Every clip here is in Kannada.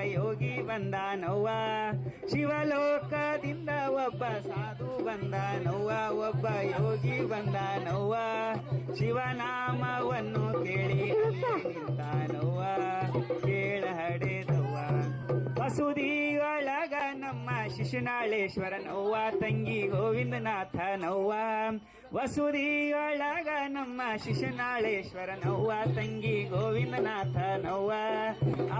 ಯೋಗಿ ಬಂದಾನವ್ವ. ಶಿವಲೋಕದಿಂದ ಒಬ್ಬ ಸಾಧು ಬಂದಾನವ್ವ. ಒಬ್ಬ ಯೋಗಿ ಬಂದಾನವ್ವ. ಶಿವನಾಮವನ್ನು ಕೇಳಿ ಅಲ್ಲಿ ನಿಂತಾನವ್ವ. ಕೇಳ ಹಡೆದವ್ವ ವಸುದಿಯೊಳಗ ನಮ್ಮ ಶಿಶುನಾಳೇಶ್ವರನವ್ವ. ತಂಗಿ ಗೋವಿಂದನಾಥ ನೋವ ವಸುದಿಯೊಳಗ ನಮ್ಮ ಶಿಶುನಾಳೇಶ್ವರನವ್ವ. ತಂಗಿ ಪಾದ ಶಿಷ್ಯ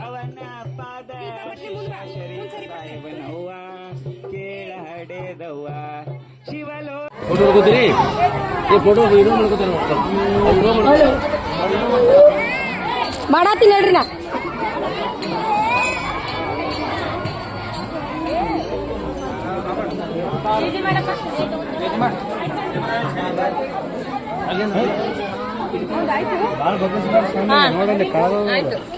ಅವನ ಪಾದ ಶಿಷ್ಯ ಶರೀರ ಸಾಹೇಬನವ್ವ ಕೇಳ ಹಡೆದವ್ವ ಶಿವಲೋ ಫೋಟೋ ಈ ಫೋಟೋ ವಿಡಿಯೋ ಮಾಡ್ಕೋತೀರಿ ಮಾಡಾತೀನಿ ಹೇಳ್ರಿ ನಾ. ಇದು ಅವು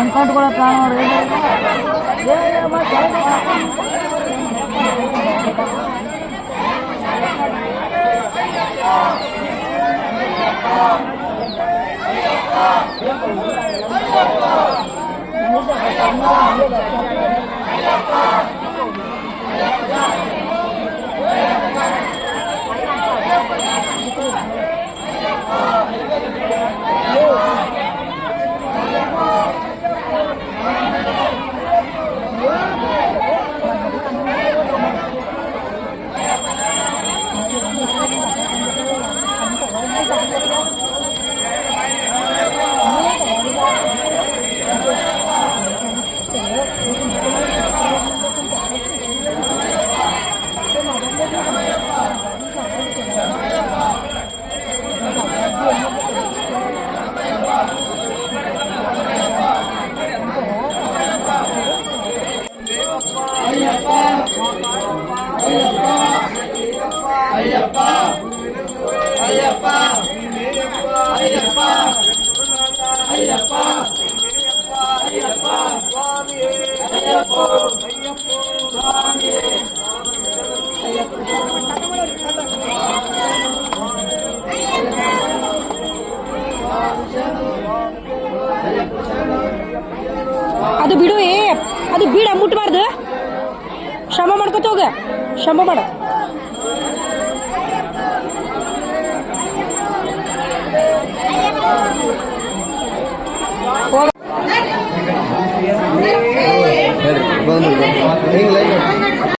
Ayo, ayo, ayo, ayo, ayo, ya ya ayo, ಅದು ಬಿಡ ಮುಟ್ಬಾರ್ದು ಶ್ರಮ ಮಾಡ್ಕೊತ ಹೋಗ ಶ್ರಮ ಮಾಡ ಬಂದು